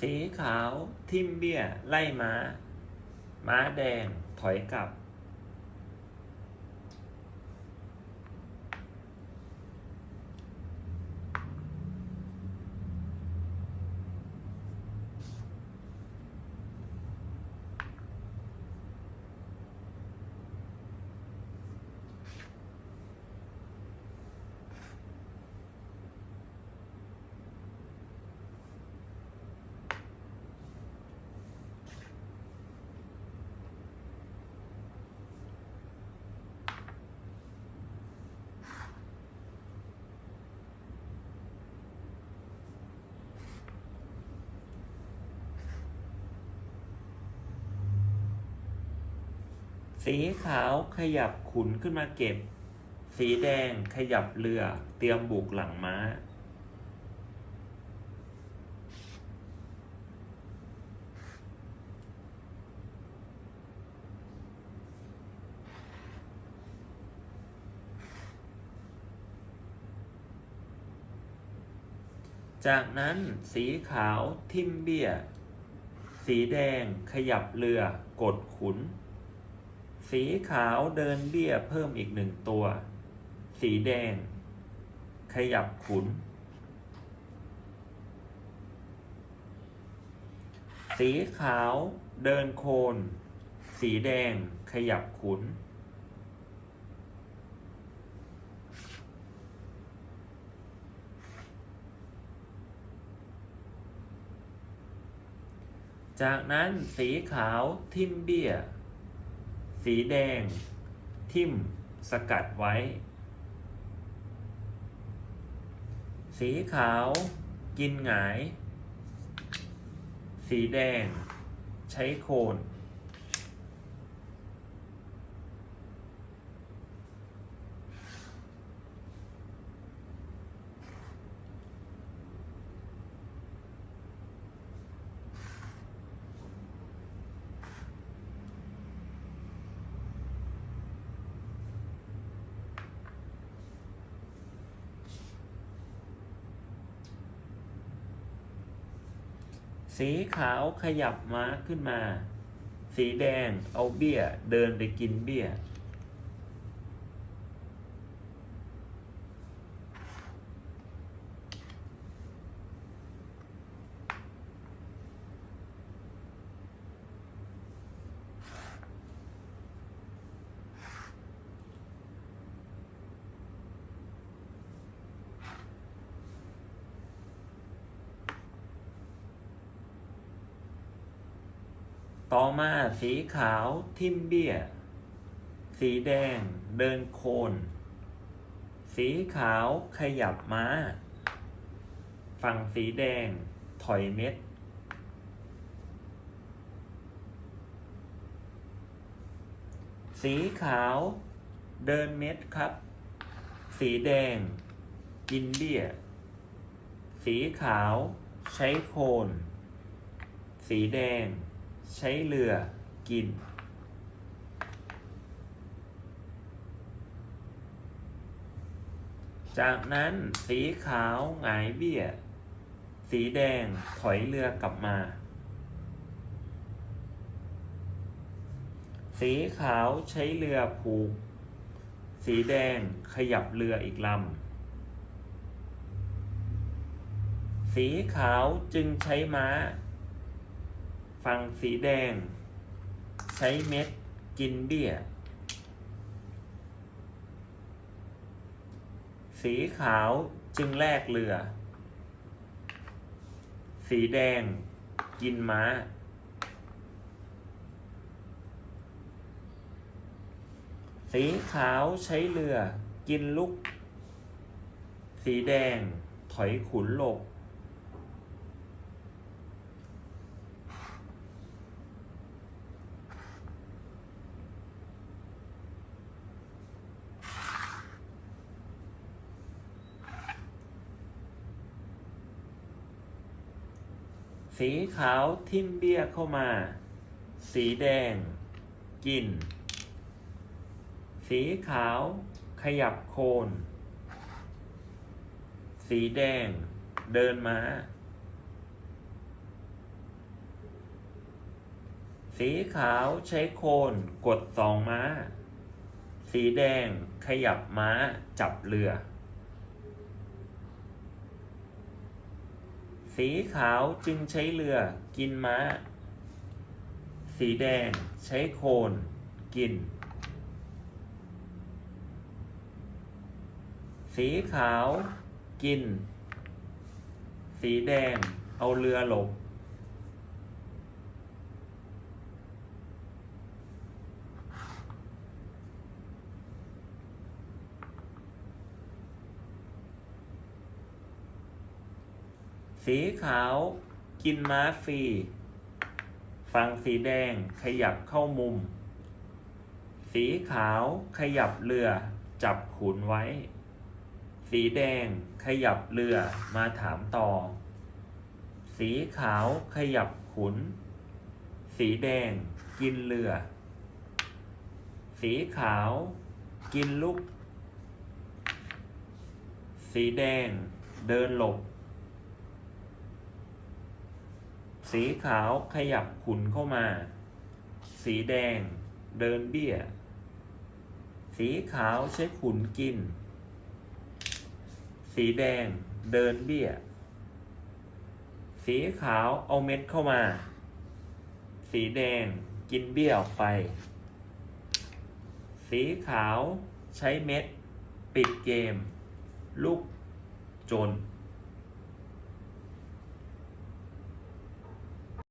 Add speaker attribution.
Speaker 1: สีขาว ทิมเบี้ย ไล่ม้า ม้าแดง ถอยกลับ สีขาวขยับขุนขึ้นมาเก็บ สีแดงขยับเรือ เตรียมบุกหลังม้า จากนั้นสีขาวทิมเบี้ย สีแดงขยับเรือกดขุน สีขาวเดินเบี้ยเพิ่มอีกหนึ่งตัว สีแดง ขยับขุน สีขาวเดินโคน สีแดงขยับขุน จากนั้นสีขาวทิมเบี้ย สีแดง ทิ่ม สกัดไว้ สีขาว กินหงาย สีแดง ใช้โคน สีขาวขยับม้าขึ้นมา สีแดงเอาเบี้ย เดินไปกินเบี้ย ต่อมาสีขาวทิมเบี้ย สีแดงเดินโคน สีขาวขยับม้า ฝั่งสีแดงถอยเม็ด สีขาวเดินเม็ดครับ สีแดงกินเบี้ย สีขาวใช้โคน สีแดง ใช้เรือกิน จากนั้นสีขาวหงายเบี้ย สีแดงถอยเรือกลับมา สีขาวใช้เรือผูก สีแดงขยับเรืออีกลำสีขาวจึงใช้ม้า ฝั่งสีแดง ใช้เม็ด กินเบี้ย สีขาวจึงแลกเรือ สีแดง กินม้า สีขาวใช้เรือ กินลุก สีแดง ถอยขุนหลบ สีขาวทิมเบี้ยเข้ามา สีแดง กิน สีขาว ขยับโคน สีแดง เดินมา สีขาวใช้โคนกดสองม้า สีแดงขยับม้าจับเรือ สีขาวจึงใช้เรือกินม้า สีแดงใช้โคนกิน สีขาวกิน สีแดงเอาเรือหลบ สีขาวกินม้าฟรีฝั่งสีแดงขยับเข้ามุม สีขาวขยับเรือ จับขุนไว้ สีแดงขยับเรือมาถามต่อ สีขาวขยับขุน สีแดงกินเรือ สีขาวกินลุก สีแดงเดินหลบ สีขาวขยับขุนเข้ามา สีแดงเดินเบี้ย สีขาวใช้ขุนกิน สีแดงเดินเบี้ย สีขาวเอาเม็ดเข้ามา สีแดงกินเบี้ยออกไป สีขาวใช้เม็ด ปิดเกม ลูกจน